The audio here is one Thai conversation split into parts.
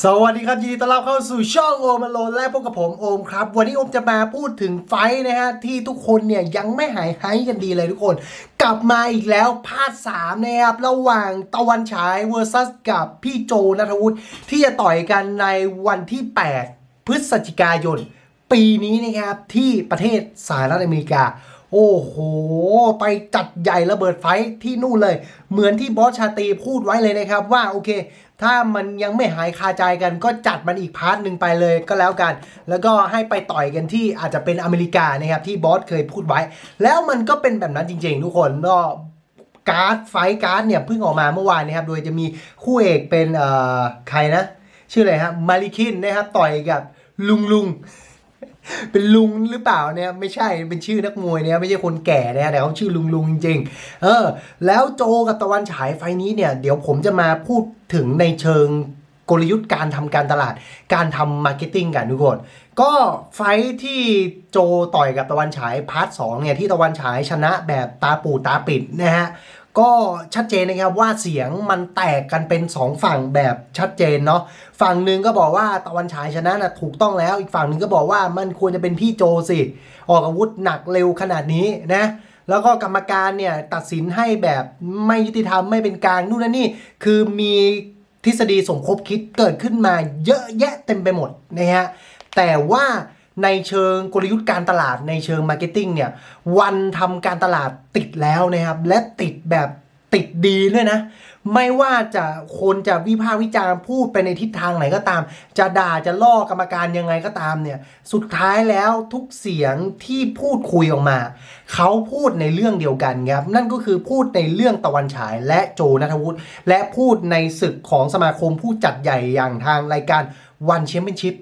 สวัสดีครับยินดีต้อนรับเข้าสู่ช่องโอมอโลนและพบกับผมโอมครับ วันนี้โอมจะมาพูดถึงไฟนะฮะที่ทุกคนเนี่ยยังไม่หายไฮกันดีเลยทุกคน กลับมาอีกแล้วภาค3นะครับระหว่างตะวันฉายเวอร์ซัสกับพี่โจนัทวุฒิที่จะต่อยกันในวันที่ 8 พฤศจิกายน ปีนี้นะครับที่ประเทศสหรัฐอเมริกา โอ้โห ไปจัดใหญ่ระเบิดไฟที่นู่นเลย เหมือนที่บอสชาตีพูดไว้เลยนะครับว่าโอเค ถ้ามันยังไม่หายคาใจกันก็จัดมันอีกพาร์ทหนึ่งไปเลยก็แล้วกัน แล้วก็ให้ไปต่อยกันที่อาจจะเป็นอเมริกานะครับที่บอสเคยพูดไว้ แล้วมันก็เป็นแบบนั้นจริงๆ ทุกคนก็การ์ดไฟการ์ดเนี่ยเพิ่งออกมาเมื่อวานนะครับ โดยจะมีคู่เอกเป็นเอ่อใครนะ ชื่ออะไรครับมาริคินนะครับต่อยกับลุงลุง เป็นลุงหรือเปล่าเนี่ยไม่ใช่เป็นชื่อนักมวยเนี่ยไม่ใช่คนแก่นะแต่เขาชื่อลุงลุงจริงๆเออ แล้วโจกับตะวันฉายไฟนี้เนี่ย เดี๋ยวผมจะมาพูดถึงในเชิงกลยุทธ์การทำการตลาด การทำมาร์เก็ตติ้งกันทุกคน ก็ไฟท์ที่โจต่อยกับตะวันฉายพาร์ทสองเนี่ยที่ตะวันฉายชนะแบบตาปูตาปิดนะฮะ ก็ชัดเจนนะครับว่าเสียงมันแตกกันเป็น 2 ฝั่งแบบชัดเจนเนาะฝั่งหนึ่งก็บอกว่าตะวันฉายชนะนะถูกต้องแล้ว อีกฝั่งหนึ่งก็บอกว่ามันควรจะเป็นพี่โจสิ ออกอาวุธหนักเร็วขนาดนี้นะแล้วก็กรรมการเนี่ยตัดสินให้แบบไม่ยุติธรรมไม่เป็นกลางนู่นนั่นนี่คือมีทฤษฎีสมคบคิดเกิดขึ้นมาเยอะแยะเต็มไปหมดนะฮะแต่ว่า ในเชิงกลยุทธ์การตลาดในเชิงมาร์เก็ตติ้งเนี่ยวันทำการตลาดติดแล้วนะครับ และติดแบบติดดีด้วยนะ ไม่ว่าจะคนจะวิพากษ์วิจารณ์พูดไปในทิศทางไหนก็ตาม จะด่าจะล่อกรรมการยังไงก็ตามเนี่ยสุดท้ายแล้วทุกเสียงที่พูดคุยออกมา เขาพูดในเรื่องเดียวกันครับ นั่นก็คือพูดในเรื่องตะวันฉายและโจนัทวุฒิและพูดในศึกของสมาคมผู้จัดใหญ่อย่างทางรายการวันแชมเปี้ยนชิพ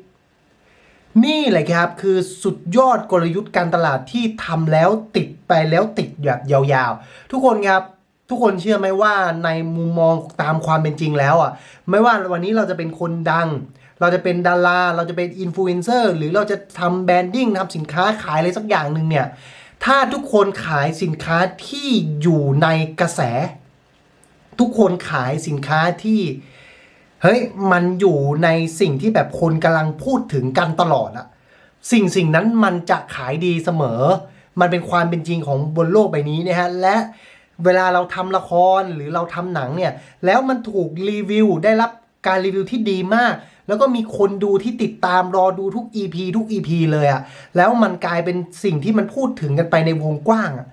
นี่แหละครับคือสุดยอดกลยุทธ์การตลาดที่ทำแล้วติดไปแล้วติดแบบยาวๆ ทุกคนครับทุกคนเชื่อไหมว่าในมุมมองตามความเป็นจริงแล้วอะไม่ว่าวันนี้เราจะเป็นคนดัง เราจะเป็นดาราเราจะเป็นอินฟลูเอนเซอร์หรือเราจะทำแบรนดิ้งทำสินค้าขายอะไรสักอย่างหนึ่งเนี่ยถ้าทุกคนขายสินค้าที่อยู่ในกระแส ทุกคนขายสินค้าที่ เฮ้ยมันอยู่ในสิ่งที่แบบคนกำลังพูดถึงกันตลอดอะสิ่งสิ่งนั้นมันจะขายดีเสมอ มันเป็นความเป็นจริงของบนโลกใบนี้นะฮะและเวลาเราทำละครหรือเราทำหนังเนี่ยแล้วมันถูกรีวิวได้รับการรีวิวที่ดีมาก แล้วก็มีคนดูที่ติดตามรอดูทุก EP ทุก EP เลยอะแล้วมันกลายเป็นสิ่งที่มันพูดถึงกันไปในวงกว้างอะ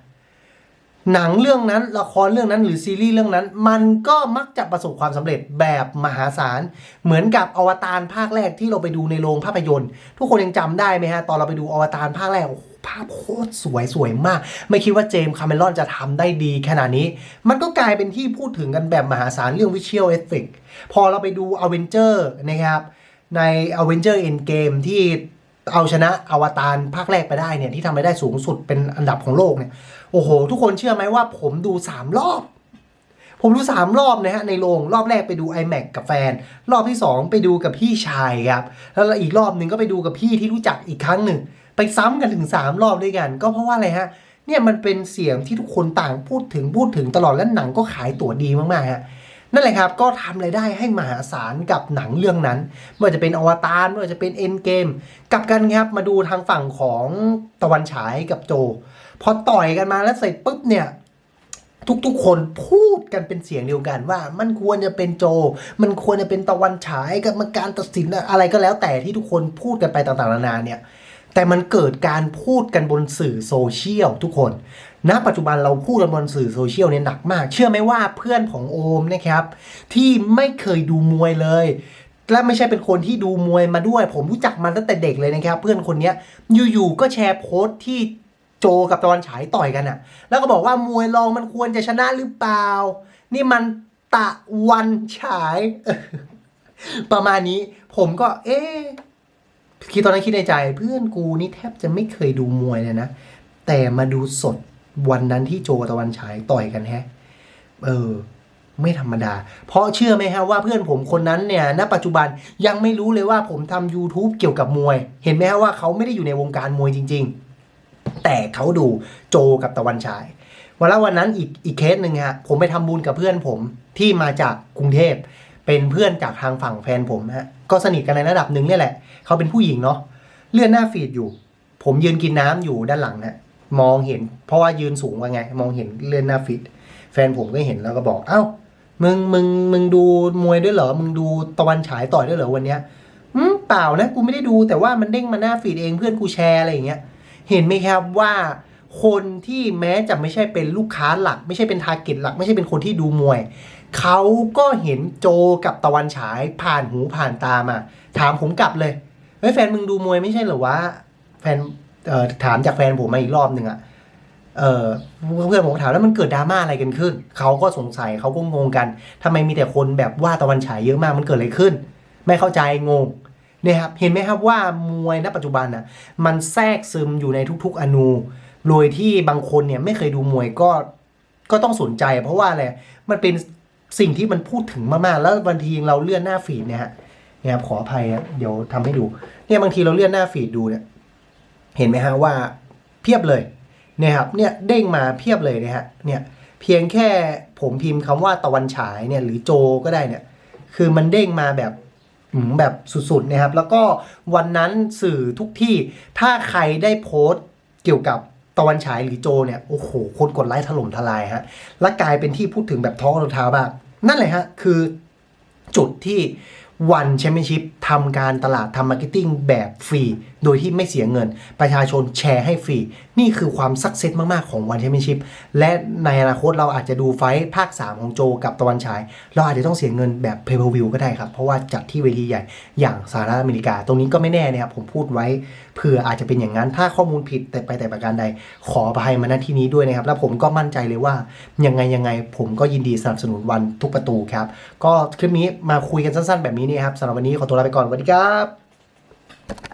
หนังเรื่องนั้นละครเรื่องนั้นหรือซีรีส์เรื่องนั้น มันก็มักจะประสบความสำเร็จแบบมหาศาล เหมือนกับอวตารภาคแรกที่เราไปดูในโรงภาพยนตร์ ทุกคนยังจำได้ไหมฮะ ตอนเราไปดูอวตารภาคแรกภาพโคตรสวยสวยมาก ไม่คิดว่าเจมส์คาเมรอนจะทำได้ดีขนาดนี้ มันก็กลายเป็นที่พูดถึงกันแบบมหาศาลเรื่องวิช u a l Effect พอเราไปดูอเวนเจอร์นะครับใน a v e n g e r Endgame ที่ เอาชนะอวตารภาคแรกไปได้เนี่ยที่ทำไปได้สูงสุดเป็นอันดับของโลกเนี่ยโอ้โห ทุกคนเชื่อไหมว่าผมดู3รอบ ผมดู3รอบนะฮะในโรงรอบแรกไปดู iMac กับแฟน รอบที่2ไปดูกับพี่ชายครับแล้วอีกรอบหนึ่งก็ไปดูกับพี่ที่รู้จักอีกครั้งหนึ่งไปซ้ำกันถึง 3 รอบด้วยกัน ก็เพราะว่าอะไรฮะเนี่ยมันเป็นเสียงที่ทุกคนต่างพูดถึงพูดถึงตลอดและหนังก็ขายตั๋วดีมากๆฮะ นั่นแหละครับ ก็ทำรายได้ให้มหาศาลกับหนังเรื่องนั้นไม่ว่าจะเป็นอวตารไม่ว่าจะเป็นเอ็นเกมกับกันครับมาดูทางฝั่งของตะวันฉายกับโจ พอต่อยกันมาแล้วเสร็จปุ๊บเนี่ยทุกๆ คนพูดกันเป็นเสียงเดียวกันว่ามันควรจะเป็นโจ มันควรจะเป็นตะวันฉายกับมันการตัดสินอะไรก็แล้วแต่ที่ทุกคนพูดกันไปต่างๆนานาเนี่ยแต่มันเกิดการพูดกันบนสื่อโซเชียลทุกคน ณปัจจุบันเราพูดกันบนสื่อโซเชียลเนี่ยหนักมาก เชื่อไหมว่าเพื่อนของโอมนะครับ ที่ไม่เคยดูมวยเลย และไม่ใช่เป็นคนที่ดูมวยมาด้วย ผมรู้จักมันตั้งแต่เด็กเลยนะครับ เพื่อนคนนี้อยู่ๆก็แชร์โพสต์ที่โจกับตะวันฉายต่อยกันอะแล้วก็บอกว่ามวยรองมันควรจะชนะหรือเปล่า นี่มันตะวันฉาย ประมาณนี้ผมก็ เอ๊คิดตอนนั้นคิดในใจ เพื่อนกูนี่แทบจะไม่เคยดูมวยเลยนะ แต่มาดูสด วันนั้นที่โจตะวันฉายต่อยกันแฮะ เออ ไม่ธรรมดา เพราะเชื่อไหมฮะว่าเพื่อนผมคนนั้นเนี่ย ณ ปัจจุบันยังไม่รู้เลยว่าผมทำ YouTube เกี่ยวกับมวย เห็นไหมฮะว่าเขาไม่ได้อยู่ในวงการมวยจริง ๆ แต่เขาดูโจกับตะวันฉายวันละวันนั้นอีกอีกเคสหนึ่งฮะผมไปทำบุญกับเพื่อนผมที่มาจากกรุงเทพ เป็นเพื่อนจากทางฝั่งแฟนผมฮะก็สนิทกันในระดับหนึ่งเนี่ยแหละ เขาเป็นผู้หญิงเนาะเลื่อนหน้าฟีดอยู่ ผมยืนกินน้ำอยู่ด้านหลังนะ มองเห็น เพราะว่ายืนสูงว่าไง มองเห็นเลื่อนหน้าฟีดแฟนผมก็เห็นแล้วก็บอก เอ้า มึง มึง มึงดูมวยด้วยเหรอ มึงดูตะวันฉายต่อยด้วยเหรอวันเนี้ยอืมเปล่านะ กูไม่ได้ดู แต่ว่ามันเด้งมาหน้าฟีดเองเพื่อนกูแชร์อะไรอย่างเงี้ย เห็นไหมครับว่าคนที่แม้จะไม่ใช่เป็นลูกค้าหลัก ไม่ใช่เป็นทาร์เก็ตหลัก ไม่ใช่เป็นคนที่ดูมวย เขาก็เห็นโจกับตะวันฉายผ่านหูผ่านตามา ถามผมกลับเลยเฮ้ยแฟนมึงดูมวยไม่ใช่เหรอวะ แฟน ถามจากแฟนผมมาอีกรอบหนึ่งอะเออเพื่อนผมถามแล้วมันเกิดดราม่าอะไรกันขึ้น เขาก็สงสัยเขาก็งงกันทำไมมีแต่คนแบบว่าตะวันฉายเยอะมากมันเกิดอะไรขึ้น ไม่เข้าใจงงเนี่ยครับเห็นไหมครับว่ามวยณปัจจุบันนะมันแทรกซึมอยู่ในทุก ๆ อนูโดยที่บางคนเนี่ยไม่เคยดูมวยก็ก็ต้องสนใจ เพราะว่าอะไรมันเป็นสิ่งที่มันพูดถึงมากๆแล้วบางทีเราเลื่อนหน้าฟีดเนี่ยฮะเนี่ยขออภัยเดี๋ยวทำให้ดูเนี่ยบางทีเราเลื่อนหน้าฟีดดูเนี่ย เห็นไหมฮะว่าเพียบเลยเนี่ยครับเนี่ยเด้งมาเพียบเลยนี่ยฮะเนี่ยเพียงแค่ผมพิมพ์คำว่าตะวันฉายเนี่ยหรือโจก็ได้เนี่ยคือมันเด้งมาแบบแบบสุดๆนะครับ แล้วก็วันนั้นสื่อทุกที่ถ้าใครได้โพสต์เกี่ยวกับตะวันฉายหรือโจเนี่ยโอ้โหคนกดไลค์ถล่มทลายฮะและกลายเป็นที่พูดถึงแบบท้องรองเท้าบ้างนั่นแหละฮะคือจุดที่วันแชมเปี้ยนชิพทำการตลาดทำมาร์เก็ตติ้งแบบฟรีโดยที่ไม่เสียเงิน ประชาชนแชร์ให้ฟรี นี่คือความสักเซสมาก ๆ ของวันแชมเปี้ยนชิพและในอนาคตเราอาจจะดูไฟท์ภาค 3 ของโจกับตะวันฉาย เราอาจจะต้องเสียเงินแบบ pay per view ก็ได้ครับ เพราะว่าจัดที่เวทีใหญ่อย่างสหรัฐอเมริกา ตรงนี้ก็ไม่แน่นะครับ ผมพูดไว้เผื่ออาจจะเป็นอย่างนั้นถ้าข้อมูลผิดแต่ไปแต่ประการใดขออภัยมาณที่นี้ด้วยนะครับ แล้วผมก็มั่นใจเลยว่ายังไงยังไงผมก็ยินดีสนับสนุนวันทุกประตูครับก็คลิปนี้มาคุยกันสั้น ๆ แบบนี้นี่ครับสำหรับวันนี้ขอตัวลาไปก่อนสวัสดีครับ